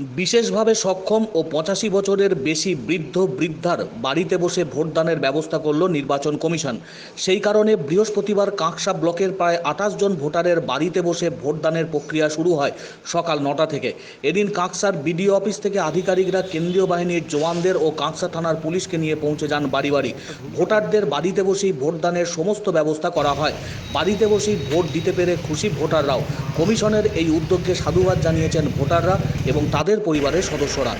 বিশেষভাবে সক্ষম ও পঁচাশি বছরের বেশি বৃদ্ধ বৃদ্ধার বাড়িতে বসে ভোটদানের ব্যবস্থা করল নির্বাচন কমিশন। সেই কারণে বৃহস্পতিবার কাঁকসা ব্লকের প্রায় আঠাশ জন ভোটারের বাড়িতে বসে ভোটদানের প্রক্রিয়া শুরু হয় সকাল নটা থেকে। এদিন কাঁকসার বিডিও অফিস থেকে আধিকারিকরা কেন্দ্রীয় বাহিনীর জওয়ানদের ও কাঁকসা থানার পুলিশকে নিয়ে পৌঁছে যান বাড়ি বাড়ি ভোটারদের বাড়িতে বসেই ভোটদানের সমস্ত ব্যবস্থা করা হয়। বাড়িতে বসেই ভোট দিতে পেরে খুশি ভোটাররাও। কমিশনের এই উদ্যোগকে সাধুবাদ জানিয়েছেন ভোটাররা এবং তাদের পরিবারের সদস্যরা।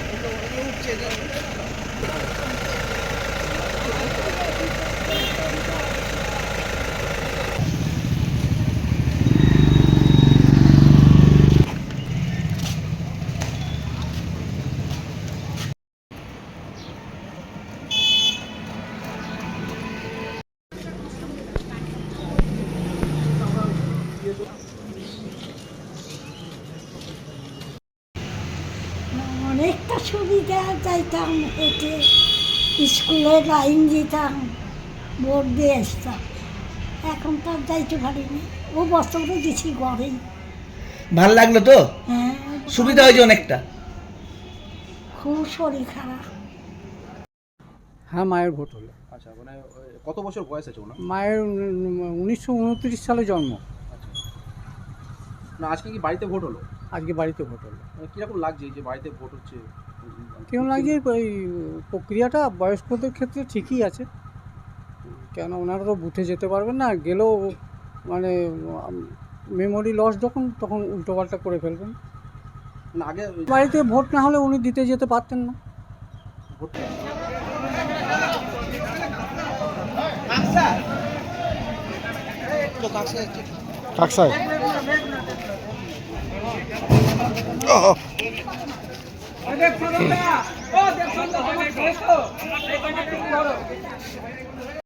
অনেকটা সুবিধা যাইতাম হেঁটে স্কুলে লাইন দিতাম ভোট দিয়ে আসতাম। এখন তো আর যাইতে পারিনি। ও বছরও দিছি ঘরেই। ভালো লাগল তো? হ্যাঁ সুবিধা হয়েছে অনেকটা। খুব শরীর খারাপ। হ্যাঁ মায়ের ভোট। হলো আচ্ছা মানে কত বছর বয়স আছে ওনার? মায়ের উনিশশো উনত্রিশ সালে জন্ম। আচ্ছা। না আজকে কি বাড়িতে ভোট হলো? আজকে বাড়িতে ভোট হলো। মানে কীরকম লাগছে এই যে বাড়িতে ভোট হচ্ছে? কেমন লাগছে? এই প্রক্রিয়াটা বয়স্কদের ক্ষেত্রে ঠিকই আছে। কেন ওনারা তো বুথে যেতে পারবেন না গেলেও মানে মেমোরি লস যখন তখন উল্টোপাল্টা করে ফেলবেন। না আগে বাড়িতে ভোট না হলে উনি দিতে যেতে পারতেন না। Vote oh